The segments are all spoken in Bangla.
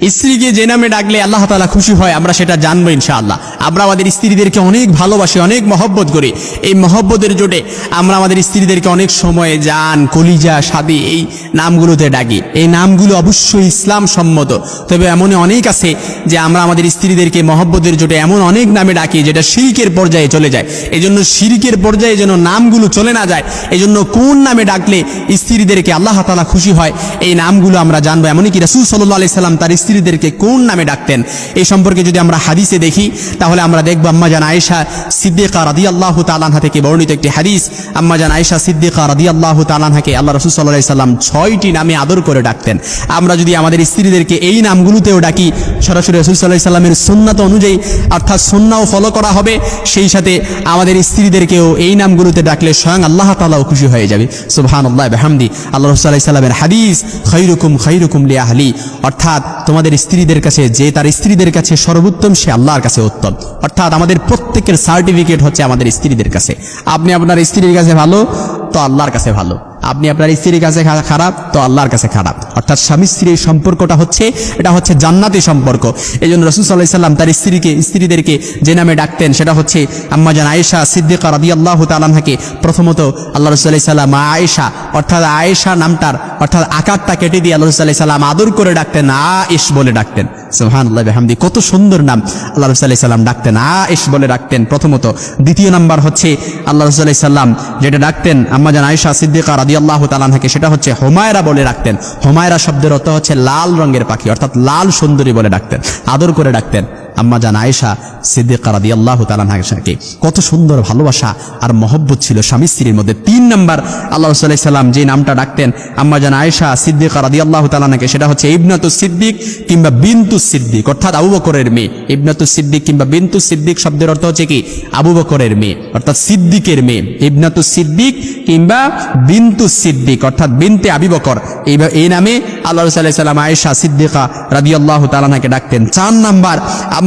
স্ত্রীকে যে নামে ডাকলে আল্লাহ তালা খুশি হয়, আমরা সেটা জানব ইনশাআল্লাহ। আমরা আমাদের স্ত্রীদেরকে অনেক ভালোবাসি, অনেক মহব্বত করি। এই মহব্বতের জোটে আমরা আমাদের স্ত্রীদেরকে অনেক সময় যান, কলিজা, সাদি এই নামগুলোতে ডাকি। এই নামগুলো অবশ্যই ইসলাম সম্মত। তবে এমন অনেক আছে যে আমরা আমাদের স্ত্রীদেরকে মহব্বতের জোটে এমন অনেক নামে ডাকি যেটা শিরিকের পর্যায়ে চলে যায়। এই জন্য শিরিকের পর্যায়ে যেন নামগুলো চলে না যায় এই জন্য কোন নামে ডাকলে স্ত্রীদেরকে আল্লাহ তালা খুশি হয়, এই নামগুলো আমরা জানব। এমনই কি রাসুল সাল্লাহ আলি সাল্লাম তার স্ত্রীদেরকে কোন নামে ডাকতেন? এই সম্পর্কে যদি আমরা হাদিসে দেখি, তাহলে আমরা দেখব আম্মা জান আয়েশা সিদ্দিকা রাদি আল্লাহ তালানহা থেকে বর্ণিত একটি হাদিস। আম্মা জান আয়েশা সিদ্দিকা রাদি আল্লাহ তালানহাকে আল্লাহ রসুল সাল্লাহ সাল্লাম ছয়টি নামে আদর করে ডাকতেন। আমরা যদি আমাদের স্ত্রীদেরকে এই নামগুলোতেও ডাকি, সরাসরি রসুল সাল্লাহ সাল্লামের সুন্নাত অনুযায়ী, অর্থাৎ সুন্নাও ফলো করা হবে, সেই সাথে আমাদের স্ত্রীদেরকেও এই নামগুলোতে ডাকলে স্বয়ং আল্লাহ তালাও খুশি হয়ে যাবে। সুবহান আল্লাহ বেহামদি আল্লাহ রসুল্লাহ সাল্লামের হাদিস খৈরুকুম খৈরুকুম লি আহলি অর্থাৎ তোমাদের স্ত্রীদের কাছে, যে তার স্ত্রীদের কাছে সর্বোত্তম সে আল্লাহর কাছে উত্তম। অর্থাৎ আমাদের প্রত্যেকের সার্টিফিকেট হচ্ছে আমাদের স্ত্রীদের কাছে। আপনি আপনার স্ত্রীর কাছে ভালো, তো আল্লাহর কাছে ভালো। আপনি আপনার স্ত্রীর কাছে খারাপ, তো আল্লাহর কাছে খারাপ। অর্থাৎ স্বামী স্ত্রীর এই সম্পর্কটা হচ্ছে, এটা হচ্ছে জান্নাতি সম্পর্ক। এই জন্য রসুল সাল্লাহ সাল্লাম তার স্ত্রীকে, স্ত্রীদেরকে যে নামে ডাকতেন, সেটা হচ্ছে আম্মাজান আয়েশা সিদ্দিকা রাদি আল্লাহ তালানহাকে প্রথমত আল্লাহ রসুল্লাহ সাল্লাম আয়েশা, অর্থাৎ আয়েশা নামটার, অর্থাৎ আকারটা কেটে দিয়ে আল্লাহ রসুল্লাহ সাল্লাম আদর করে ডাকতেন আয়েশ বলে ডাকতেন। সুহান আল্লাহ কত সুন্দর নাম আল্লাহ রসুল্লাহ সাল্লাম ডাকতেন আয়েশ বলে ডাকতেন প্রথমত। দ্বিতীয় নাম্বার হচ্ছে আল্লাহ রসুল্লাহ সাল্লাম যেটা ডাকতেন আম্মাজান আয়েশা সিদ্দিকা রাদি আল্লাহ তালানহাকে সেটা হচ্ছে হোমায়রা বলে ডাকতেন। হোমায়রা শব্দের অর্থ হচ্ছে লাল রঙের পাখি, অর্থাৎ লাল সুন্দরী বলে ডাকতেন, আদর করে ডাকতেন। আম্মা জান আয়েশা সিদ্দিকা রাদি আল্লাহ তালানহাকে কত সুন্দর ভালোবাসা আর মহব্বত ছিল স্বামী স্ত্রীর মধ্যে। তিন নাম্বার আল্লাহ সাল্লাম যে নামটা ডাকতেন আম্মা জান আয়েশা সিদ্দিকা রাদি আল্লাহ তালানহাকে সেটা হচ্ছে ইবনাতু সিদ্দিক কিংবা বিন্তু সিদ্দিক, অর্থাৎ আবু বকরের মেয়ে। ইবনাতু সিদ্দিক কিংবা বিন্তু সিদ্দিক শব্দের অর্থ হচ্ছে কি? আবু বকরের মেয়ে, অর্থাৎ সিদ্দিকের মেয়ে। ইবনাতু সিদ্দিক কিংবা বিন্তু সিদ্দিক, অর্থাৎ বিনতে আবি বকর। এই নামে আল্লাহ রসুল্লাহ সাল্লাম আয়েশা সিদ্দিকা রাদি আল্লাহ তালানহাকে ডাকতেন। চার নাম্বার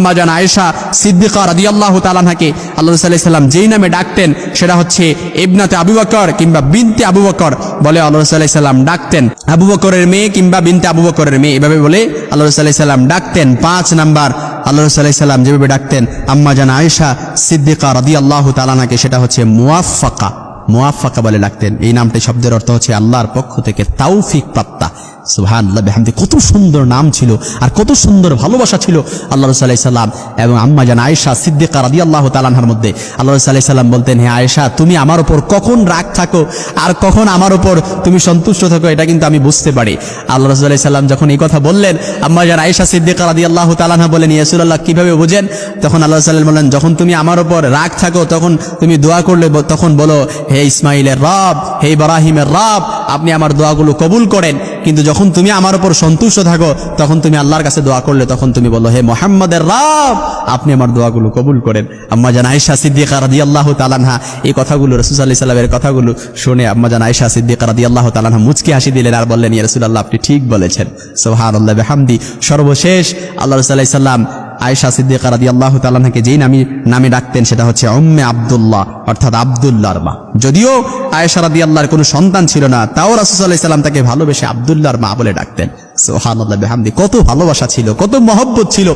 আম্মা জান আয়েশা সিদ্দিকা রাদি আল্লাহ তালানহাকে আল্লাহ সাল্লাম যেই নামে ডাকতেন সেটা হচ্ছে ইবনাতে আবু বকর কিংবা বিনতে আবু বকর বলে আল্লাহ সাল্লাম ডাকতেন। আবু বকরের মেয়ে কিংবা বিনতে আবু বকরের মেয়ে এভাবে বলে আল্লাহ সাল্লাম ডাকতেন। পাঁচ নাম্বার আল্লাহ সাল্লাম যেভাবে ডাকতেন, আম্মা জান আয়েশা সিদ্দিকা রাদি আল্লাহ তালানহাকে সেটা হচ্ছে মুয়াফাকা মুয়াফাকা বলে ডাকতেন। এই নামটি শব্দের অর্থ হচ্ছে আল্লাহর পক্ষ থেকে তাওফিক প্রাপ্তা। সুহান আল্লাহ বেহামদি, কত সুন্দর নাম ছিল আর কত সুন্দর ভালোবাসা ছিল আল্লাহ রসুল্লাহ সাল্লাম এবং আম্মা জান আয়েশা সিদ্দিকা রাদি আল্লাহ তালানহার মধ্যে। আল্লাহ রসুল্লাহ সাল্লাম বলতেন হ্যাঁ আয়েশা, তুমি আমার ওপর কখন রাগ থাকো আর কখন আমার ওপর তুমি সন্তুষ্ট থাকো, এটা কিন্তু আমি বুঝতে পারি। আল্লাহ রসুল্লাহ সাল্লাম যখন এই কথা বললেন, আম্মা জান আয়েশা সিদ্দিকা রাদি আল্লাহ তালানহা বলেন ইয়াসুল্লাহ কীভাবে বোঝেন? তখন আল্লাহ সাল্লাম বললেন, যখন তুমি আমার ওপর রাগ থাকো, তখন তুমি দোয়া করলে তখন বলো, হে ইসমাইলের রব, হে ইব্রাহিমের রব, আপনি আমার দোয়াগুলো কবুল করেন। কিন্তু যখন তুমি আমার উপর সন্তুষ্ট থাকো, তখন তুমি আল্লাহর কাছে দোয়া করলে, তখন তুমি বলো, হে মোহাম্মদের রব, আপনি আমার দোয়াগুলো কবুল করেন। আম্মা জান আয়েশা সিদ্দিকা রাদি আল্লাহ তালানহা এই কথাগুলো রসুল আল্লাহ সাল্লামের কথাগুলো শুনে আম্মা জান আয়েশা সিদ্দিকা রাদি আল্লাহ তালানহা মুচকি হাসি দিলেন আর বললেন, ইয়া রসুল্লাহ আপনি ঠিক বলেছেন। সোহান আল্লাহ বেহামদি। সর্বশেষ আল্লাহ রসুল্লাহ সাল্লাম আয়েশা সিদ্দিক রাদি আল্লাহ তাল্লাহাকে যেই নামে নামে ডাকতেন, সেটা হচ্ছে অম্মে আবদুল্লাহ, অর্থাৎ আবদুল্লাহর মা যদিও আয়সা রাদি আল্লাহর কোনো সন্তান ছিল না, তাও রাসুসাল্লাহ সাল্লাম তাকে ভালোবেসে আবদুল্লাহর মা বলে ডাকতেন। সোহান আল্লাহ বেহামদি, কত ভালোবাসা ছিল, কত মহব্বত ছিল।